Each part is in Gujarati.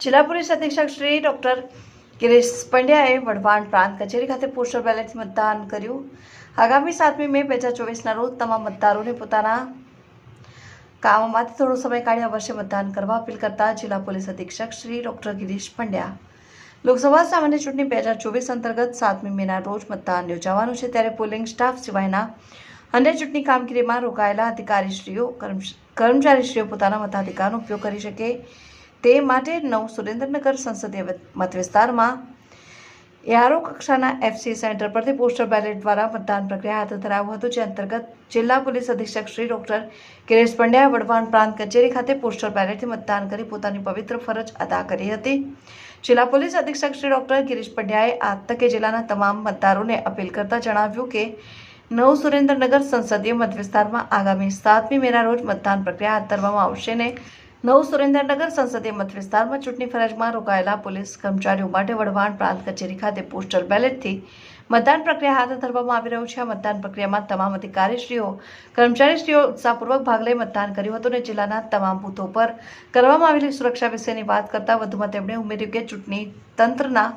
જિલ્લા પોલીસ અધિક્ષક શ્રી ડૉક્ટર ગિરીશ પંડ્યાએ વઢવાણ પ્રાંત કચેરી ખાતે પોસ્ટલ બેલેટ મતદાન કર્યું. આગામી સાતમી મે બે હજાર ચોવીસના રોજ તમામ મતદારોને પોતાના કામમાંથી થોડો સમય કાઢી અવશ્ય મતદાન કરવા અપીલ કરતા જિલ્લા પોલીસ અધિક્ષક શ્રી ડૉક્ટર ગિરીશ પંડ્યા. લોકસભા સામાન્ય ચૂંટણી બે હજાર ચોવીસ અંતર્ગત સાતમી મેના રોજ મતદાન યોજાવાનું છે. ત્યારે પોલિંગ સ્ટાફ સિવાયના અન્ય ચૂંટણી કામગીરીમાં રોકાયેલા અધિકારીશ્રીઓ કર્મચ- કર્મચારીશ્રીઓ પોતાના મતાધિકારનો ઉપયોગ કરી શકે તે માટે નવ સુરેન્દ્રનગર સંસદીય વિ- મત વિસ્તારમાં એઆરઓ કક્ષાના એફસી સેન્ટર પરથી પોસ્ટર બેલેટ દ્વારા મતદાન પ્રક્રિયા હાથ ધરાવ્યું હતું, જે અંતર્ગત જિલ્લા પોલીસ અધિક્ષક શ્રી ડોક્ટર કિરેશ પંડ્યાએ વઢવાણ પ્રાંત કચેરી ખાતે પોસ્ટર બેલેટથી મતદાન કરી પોતાની પવિત્ર ફરજ અદા કરી હતી. જિલ્લા પોલીસ અધિક્ષક શ્રી ડોક્ટર ગિરીશ પંડ્યાએ આ તકે જિલ્લાના તમામ મતદારોને અપીલ કરતા જણાવ્યું કે, નવ સુરેન્દ્રનગર સંસદીય મત વિસ્તારમાં આગામી સાતમી મેના રોજ મતદાન પ્રક્રિયા હાથ ધરવામાં આવશે ને નવ સુરેન્દ્રનગર સંસદીય મત વિસ્તારમાં ચૂંટણી ફરજમાં રોકાયેલા પોલીસ કર્મચારીઓ માટે વઢવાણ પ્રાંત કચેરી ખાતે પોસ્ટલ બેલેટથી મતદાન પ્રક્રિયા હાથ ધરવામાં આવી રહ્યું છે. આ મતદાન પ્રક્રિયામાં તમામ અધિકારીશ્રીઓ, કર્મચારીશ્રીઓ ઉત્સાહપૂર્વક ભાગ લઈ મતદાન કર્યું હતું અને જિલ્લાના તમામ બૂથો પર કરવામાં આવેલી સુરક્ષા વિશેની વાત કરતાં વધુમાં તેમણે ઉમેર્યું કે ચૂંટણી તંત્રના,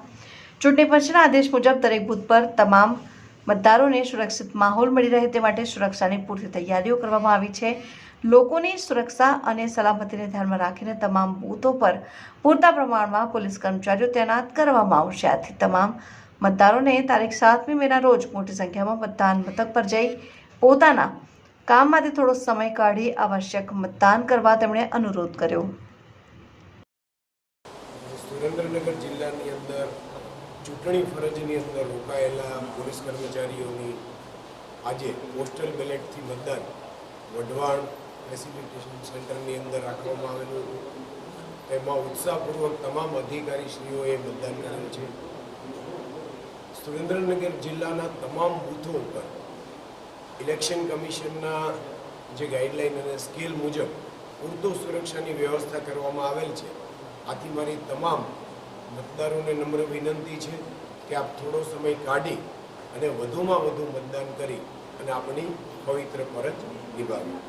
ચૂંટણી પંચના આદેશ મુજબ દરેક બૂથ પર તમામ મતદારોને સુરક્ષિત માહોલ મળી રહે તે માટે સુરક્ષાની પૂરતી તૈયારીઓ કરવામાં આવી છે. લોકોની સુરક્ષા અને સલામતીને ધ્યાનમાં રાખીને તમામ બૂથો પર પૂરતા પ્રમાણમાં પોલીસ કર્મચારીઓ તૈનાત કરવામાં આવશે. આથી તમામ મતદારોને તારીખ સાતમી મેના રોજ મોટી સંખ્યામાં મતદાન મથક પર જઈ પોતાના કામમાંથી થોડો સમય કાઢી આવશ્યક મતદાન કરવા તેમણે અનુરોધ કર્યો. સુરેન્દ્રનગર જિલ્લાની અંદર ચૂંટણી ફરજની અંદર રોકાયેલા પોલીસ કર્મચારીઓની આજે પોસ્ટલ બેલેટથી મતદાન વઢવાણ ફેસિલિટેશન સેન્ટરની અંદર રાખવામાં આવેલું તેમાં ઉત્સાહપૂર્વક તમામ અધિકારીશ્રીઓએ મતદાન કર્યું છે. સુરેન્દ્રનગર જિલ્લાના તમામ બૂથો ઉપર ઇલેક્શન કમિશનના જે ગાઈડલાઈન અને સ્કેલ મુજબ પૂરતો સુરક્ષાની વ્યવસ્થા કરવામાં આવેલ છે. આથી મારી તમામ મતદારોને નમ્ર વિનંતી છે કે આપ થોડો સમય કાઢી અને વધુમાં વધુ મતદાન કરી અને આપણી પવિત્ર ફરજ નિભાવી